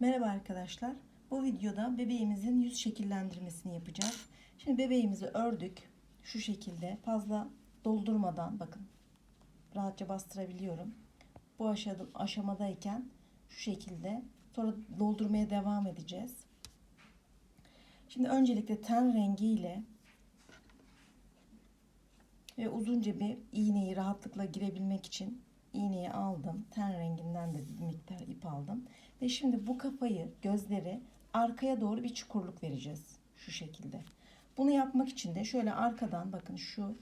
Merhaba arkadaşlar. Bu videoda bebeğimizin yüz şekillendirmesini yapacağız. Şimdi bebeğimizi ördük. Şu şekilde fazla doldurmadan bakın. Rahatça bastırabiliyorum. Bu aşamada, aşamadayken şu şekilde sonra doldurmaya devam edeceğiz. Şimdi öncelikle ten rengiyle ve uzunca bir iğneyi rahatlıkla girebilmek için iğneyi aldım. Ten renginden de bir miktar ip aldım. Ve şimdi bu kafayı, gözleri arkaya doğru bir çukurluk vereceğiz. Şu şekilde. Bunu yapmak için de şöyle arkadan bakın şu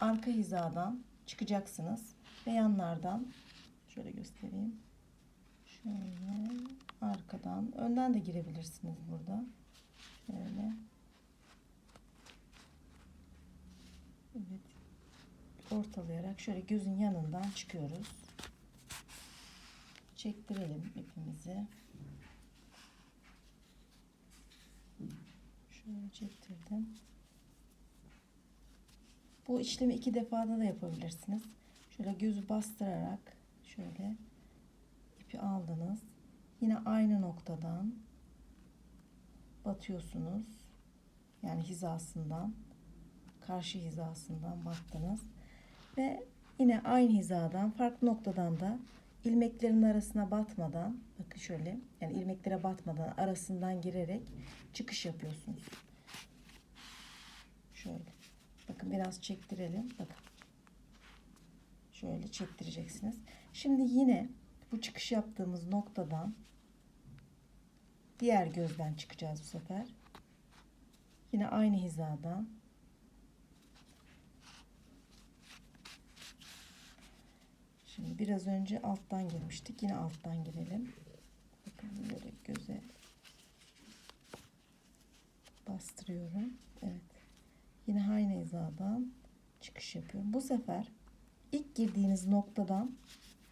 arka hizadan çıkacaksınız. Ve yanlardan şöyle göstereyim. Şöyle arkadan. Önden de girebilirsiniz burada. Şöyle. Evet ortalayarak şöyle gözün yanından çıkıyoruz. Çektirelim ipimizi. Şöyle çektirdim. Bu işlemi iki defada da yapabilirsiniz. Şöyle gözü bastırarak şöyle ipi aldınız. Yine aynı noktadan batıyorsunuz. Yani hizasından karşı hizasından baktınız ve yine aynı hizadan farklı noktadan da ilmeklerin arasına batmadan bakın şöyle yani ilmeklere batmadan arasından girerek çıkış yapıyorsunuz. Şöyle. Bakın biraz çektirelim. Bakın. Şöyle çektireceksiniz. Şimdi yine bu çıkış yaptığımız noktadan diğer gözden çıkacağız bu sefer. Yine aynı hizadan Şimdi biraz önce alttan girmiştik. Yine alttan girelim. Bakın böyle göze bastırıyorum. Evet. Yine aynı hizadan çıkış yapıyorum. Bu sefer ilk girdiğiniz noktadan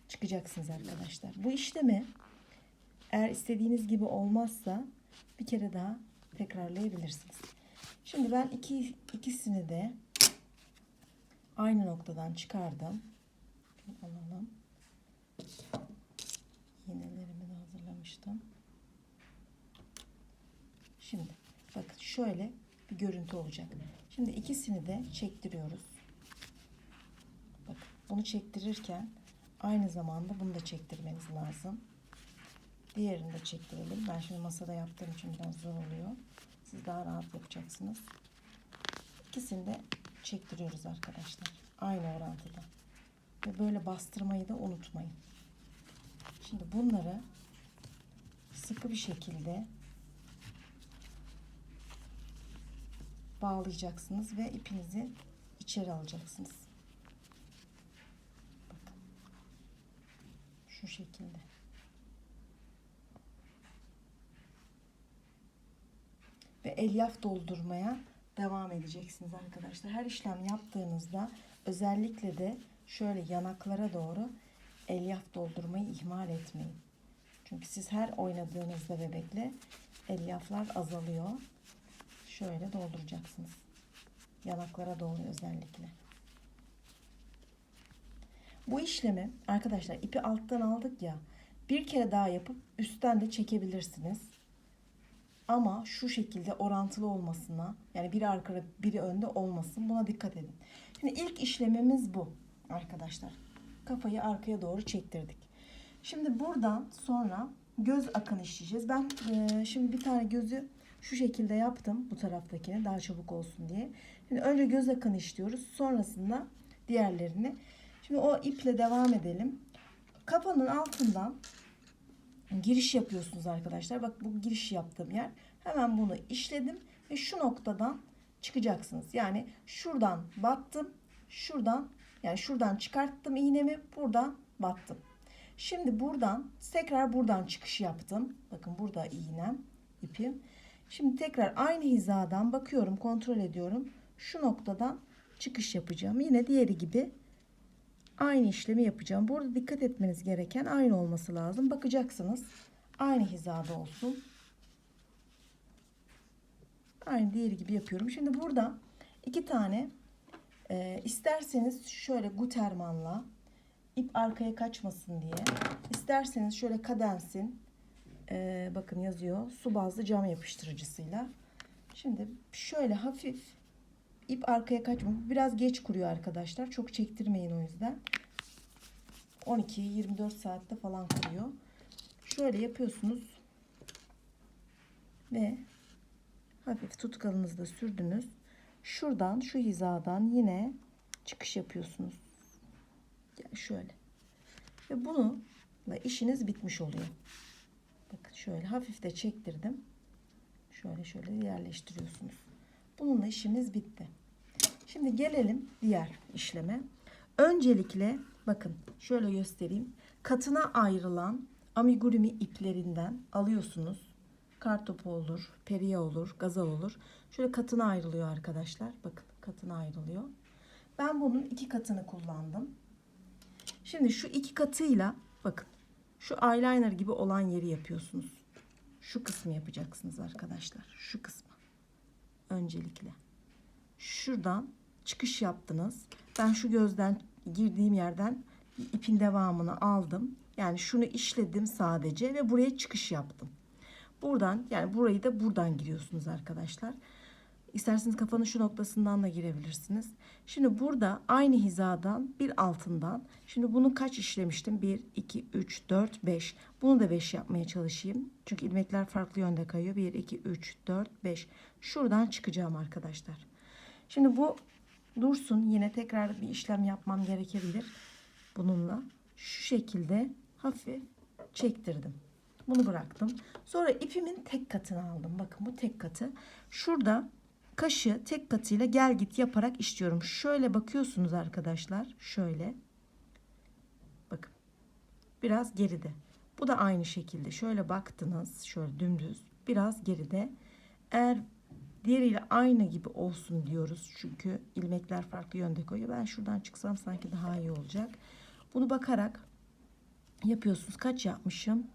çıkacaksınız arkadaşlar. Bu işlemi eğer istediğiniz gibi olmazsa bir kere daha tekrarlayabilirsiniz. Şimdi ben iki, ikisini de aynı noktadan çıkardım alalım. Yenilerimi de hazırlamıştım. Şimdi bakın şöyle bir görüntü olacak. Şimdi ikisini de çektiriyoruz. Bakın bunu çektirirken aynı zamanda bunu da çektirmeniz lazım. Diğerini de çektirelim. Ben şimdi masada yaptığım için biraz zor oluyor. Siz daha rahat yapacaksınız. İkisini de çektiriyoruz arkadaşlar. Aynı orantıda. Ve böyle bastırmayı da unutmayın. Şimdi bunları sıkı bir şekilde bağlayacaksınız ve ipinizi içeri alacaksınız. Bakın. Şu şekilde. Ve elyaf doldurmaya devam edeceksiniz arkadaşlar. Her işlem yaptığınızda özellikle de şöyle yanaklara doğru elyaf doldurmayı ihmal etmeyin. Çünkü siz her oynadığınızda bebekle elyaflar azalıyor. Şöyle dolduracaksınız. Yanaklara doğru özellikle. Bu işlemi arkadaşlar ipi alttan aldık ya bir kere daha yapıp üstten de çekebilirsiniz. Ama şu şekilde orantılı olmasına yani biri arkada biri önde olmasın buna dikkat edin. Şimdi ilk işlemimiz bu arkadaşlar. Kafayı arkaya doğru çektirdik. Şimdi buradan sonra göz akın işleyeceğiz. Ben e, şimdi bir tane gözü şu şekilde yaptım bu taraftakini daha çabuk olsun diye. Şimdi önce göz akın işliyoruz. Sonrasında diğerlerini. Şimdi o iple devam edelim. Kafanın altından giriş yapıyorsunuz arkadaşlar. Bak bu giriş yaptığım yer. Hemen bunu işledim ve şu noktadan çıkacaksınız. Yani şuradan battım. Şuradan yani şuradan çıkarttım iğnemi. Buradan battım. Şimdi buradan tekrar buradan çıkış yaptım. Bakın burada iğnem, ipim. Şimdi tekrar aynı hizadan bakıyorum, kontrol ediyorum. Şu noktadan çıkış yapacağım. Yine diğeri gibi aynı işlemi yapacağım. Burada dikkat etmeniz gereken aynı olması lazım. Bakacaksınız. Aynı hizada olsun. Aynı diğeri gibi yapıyorum. Şimdi burada iki tane e, isterseniz şöyle gutermanla ip arkaya kaçmasın diye isterseniz şöyle kadensin Ee, bakın yazıyor. Su bazlı cam yapıştırıcısıyla. Şimdi şöyle hafif ip arkaya. Bu Biraz geç kuruyor arkadaşlar. Çok çektirmeyin o yüzden. 12-24 saatte falan kuruyor. Şöyle yapıyorsunuz. Ve hafif tutkalınızda sürdünüz. Şuradan şu hizadan yine çıkış yapıyorsunuz. Yani şöyle. Ve bununla işiniz bitmiş oluyor. Bakın şöyle hafif de çektirdim. Şöyle şöyle yerleştiriyorsunuz. Bununla işimiz bitti. Şimdi gelelim diğer işleme. Öncelikle bakın şöyle göstereyim. Katına ayrılan amigurumi iplerinden alıyorsunuz. Kartopu olur, periye olur, gaza olur. Şöyle katına ayrılıyor arkadaşlar. Bakın katına ayrılıyor. Ben bunun iki katını kullandım. Şimdi şu iki katıyla bakın şu eyeliner gibi olan yeri yapıyorsunuz. Şu kısmı yapacaksınız arkadaşlar. Şu kısmı. Öncelikle. Şuradan çıkış yaptınız. Ben şu gözden girdiğim yerden ipin devamını aldım. Yani şunu işledim sadece ve buraya çıkış yaptım. Buradan yani burayı da buradan giriyorsunuz arkadaşlar. İsterseniz kafanın şu noktasından da girebilirsiniz. Şimdi burada aynı hizadan bir altından. Şimdi bunu kaç işlemiştim? 1, 2, 3, 4, 5. Bunu da 5 yapmaya çalışayım. Çünkü ilmekler farklı yönde kayıyor. 1, 2, 3, 4, 5. Şuradan çıkacağım arkadaşlar. Şimdi bu dursun. Yine tekrar bir işlem yapmam gerekebilir. Bununla. Şu şekilde hafif çektirdim. Bunu bıraktım. Sonra ipimin tek katını aldım. Bakın bu tek katı. Şurada kaşı tek katıyla gel git yaparak işliyorum. Şöyle bakıyorsunuz arkadaşlar. Şöyle. Bakın. Biraz geride. Bu da aynı şekilde. Şöyle baktınız. Şöyle dümdüz. Biraz geride. Eğer diğeriyle aynı gibi olsun diyoruz. Çünkü ilmekler farklı yönde koyuyor. Ben şuradan çıksam sanki daha iyi olacak. Bunu bakarak yapıyorsunuz. Kaç yapmışım?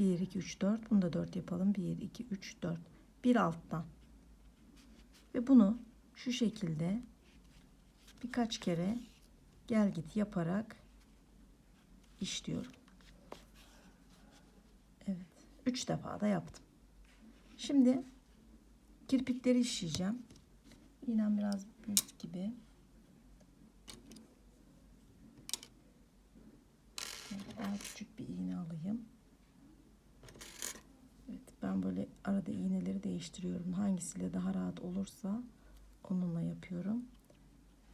1, 2, 3, 4. Bunu da 4 yapalım. 1, 2, 3, 4. Bir alttan. Ve bunu şu şekilde birkaç kere gel git yaparak işliyorum. Evet. 3 defa da yaptım. Şimdi kirpikleri işleyeceğim. İğnem biraz büyük gibi. Daha küçük bir iğne alayım. Evet, ben arada iğneleri değiştiriyorum. Hangisiyle daha rahat olursa onunla yapıyorum.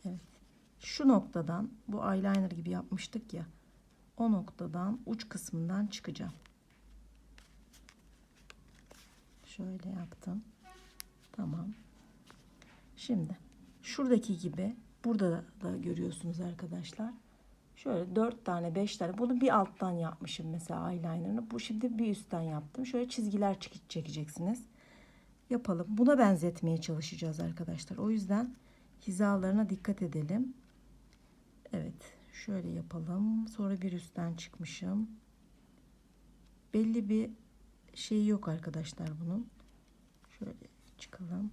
Evet. Şu noktadan bu eyeliner gibi yapmıştık ya. O noktadan uç kısmından çıkacağım. Şöyle yaptım. Tamam. Şimdi şuradaki gibi burada da, da görüyorsunuz arkadaşlar. Şöyle dört tane beş tane bunu bir alttan yapmışım mesela eyeliner'ını. Bu şimdi bir üstten yaptım. Şöyle çizgiler çek- çekeceksiniz. Yapalım. Buna benzetmeye çalışacağız arkadaşlar. O yüzden hizalarına dikkat edelim. Evet. Şöyle yapalım. Sonra bir üstten çıkmışım. Belli bir şey yok arkadaşlar bunun. Şöyle çıkalım.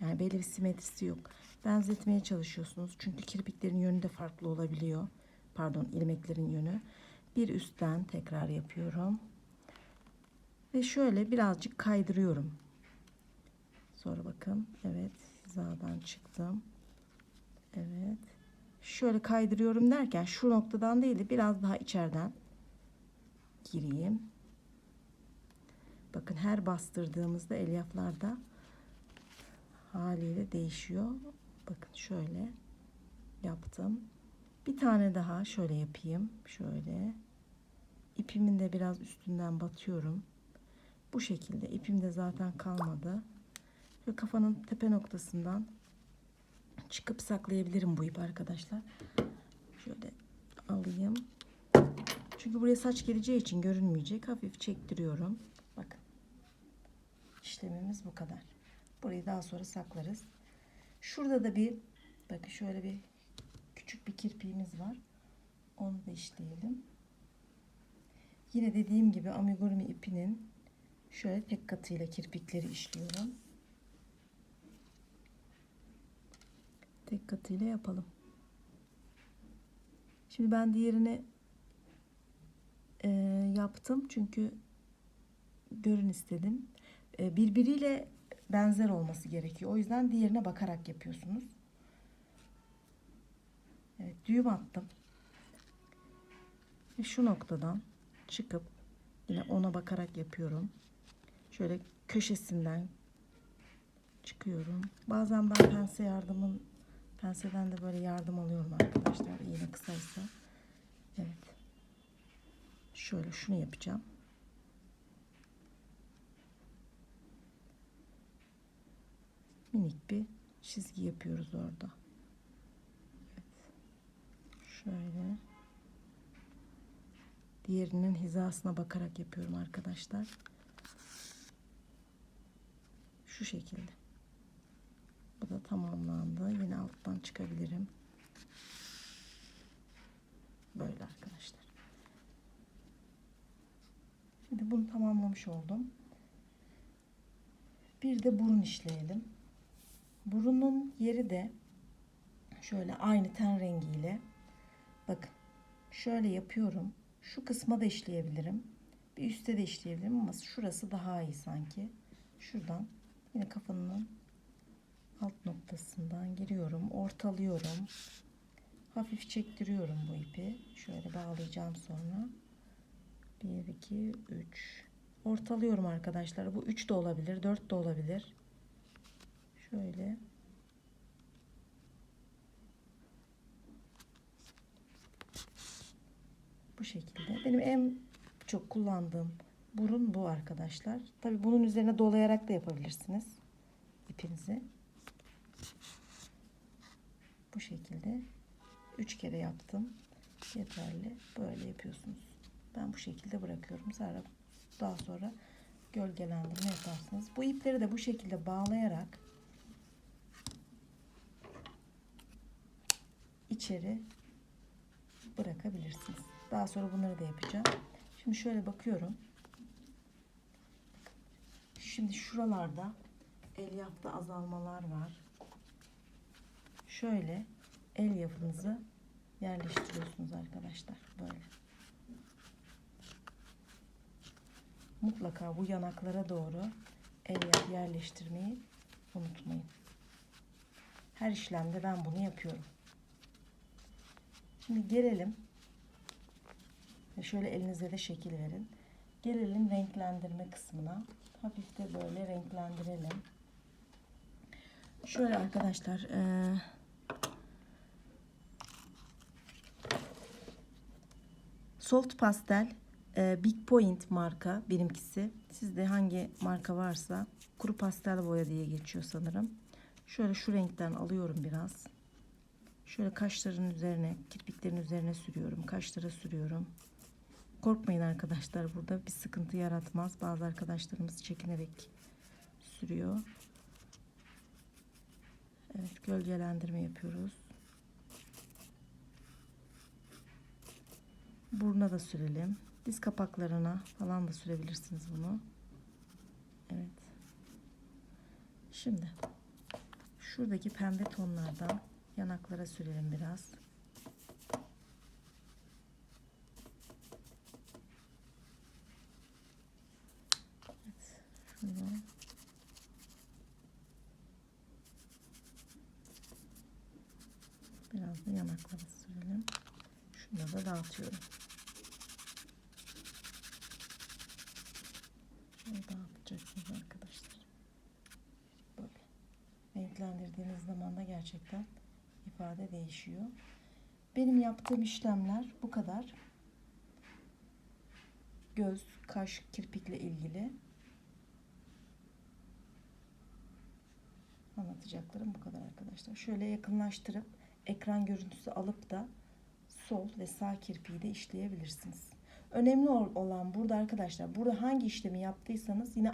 Yani belli bir simetrisi yok. Benzetmeye çalışıyorsunuz. Çünkü kirpiklerin yönü de farklı olabiliyor. Pardon ilmeklerin yönü. Bir üstten tekrar yapıyorum. Ve şöyle birazcık kaydırıyorum. Sonra bakın. Evet. Hizadan çıktım. Evet. Şöyle kaydırıyorum derken şu noktadan değil de biraz daha içeriden gireyim. Bakın her bastırdığımızda elyaflarda haliyle değişiyor. Bakın şöyle yaptım. Bir tane daha şöyle yapayım. Şöyle. İpimin de biraz üstünden batıyorum. Bu şekilde. İpim de zaten kalmadı. Ve kafanın tepe noktasından çıkıp saklayabilirim bu ip arkadaşlar. Şöyle alayım. Çünkü buraya saç geleceği için görünmeyecek. Hafif çektiriyorum. Bakın. İşlemimiz bu kadar. Burayı daha sonra saklarız. Şurada da bir bakın şöyle bir küçük bir kirpiğimiz var. Onu da işleyelim. Yine dediğim gibi amigurumi ipinin şöyle tek katıyla kirpikleri işliyorum. Tek katıyla yapalım. Şimdi ben diğerini e, yaptım çünkü görün istedim. E, birbiriyle benzer olması gerekiyor. O yüzden diğerine bakarak yapıyorsunuz. Evet, düğüm attım. Ve şu noktadan çıkıp yine ona bakarak yapıyorum. Şöyle köşesinden çıkıyorum. Bazen ben pense yardımın penseden de böyle yardım alıyorum arkadaşlar. İğne kısaysa. Evet. Şöyle şunu yapacağım. Minik bir çizgi yapıyoruz orada. Evet. Şöyle. Diğerinin hizasına bakarak yapıyorum arkadaşlar. Şu şekilde. Bu da tamamlandı. Yine alttan çıkabilirim. Böyle arkadaşlar. Şimdi bunu tamamlamış oldum. Bir de burun işleyelim. Burunun yeri de şöyle aynı ten rengiyle bakın şöyle yapıyorum. Şu kısma da işleyebilirim. Bir üstte de işleyebilirim ama şurası daha iyi sanki. Şuradan yine kafanın alt noktasından giriyorum. Ortalıyorum. Hafif çektiriyorum bu ipi. Şöyle bağlayacağım sonra. 1, 2, 3. Ortalıyorum arkadaşlar. Bu 3 de olabilir. 4 de olabilir. Şöyle. Bu şekilde. Benim en çok kullandığım burun bu arkadaşlar. Tabi bunun üzerine dolayarak da yapabilirsiniz. ipinizi. Bu şekilde. Üç kere yaptım. Yeterli. Böyle yapıyorsunuz. Ben bu şekilde bırakıyorum. Sonra daha sonra gölgelendirme yaparsınız. Bu ipleri de bu şekilde bağlayarak içeri bırakabilirsiniz. Daha sonra bunları da yapacağım. Şimdi şöyle bakıyorum. Şimdi şuralarda elyafta azalmalar var. Şöyle elyafınızı yerleştiriyorsunuz arkadaşlar. Böyle. Mutlaka bu yanaklara doğru elyaf yerleştirmeyi unutmayın. Her işlemde ben bunu yapıyorum. Şimdi gelelim. Şöyle elinize de şekil verin. Gelelim renklendirme kısmına. Hafif de böyle renklendirelim. Şöyle arkadaşlar. Ee, Soft Pastel e, Big Point marka benimkisi. Sizde hangi marka varsa kuru pastel boya diye geçiyor sanırım. Şöyle şu renkten alıyorum biraz. Şöyle kaşların üzerine, kirpiklerin üzerine sürüyorum. Kaşlara sürüyorum. Korkmayın arkadaşlar burada bir sıkıntı yaratmaz. Bazı arkadaşlarımız çekinerek sürüyor. Evet gölgelendirme yapıyoruz. Buruna da sürelim. Diz kapaklarına falan da sürebilirsiniz bunu. Evet. Şimdi şuradaki pembe tonlardan yanaklara sürelim biraz. Biraz da yanaklara sürelim. Şunu da dağıtıyorum. Şöyle dağıtacaksınız arkadaşlar. Böyle. Renklendirdiğiniz zaman da gerçekten ifade değişiyor. Benim yaptığım işlemler bu kadar. Göz, kaş, kirpikle ilgili anlatacaklarım bu kadar arkadaşlar. Şöyle yakınlaştırıp ekran görüntüsü alıp da sol ve sağ kirpiği de işleyebilirsiniz. Önemli olan burada arkadaşlar burada hangi işlemi yaptıysanız yine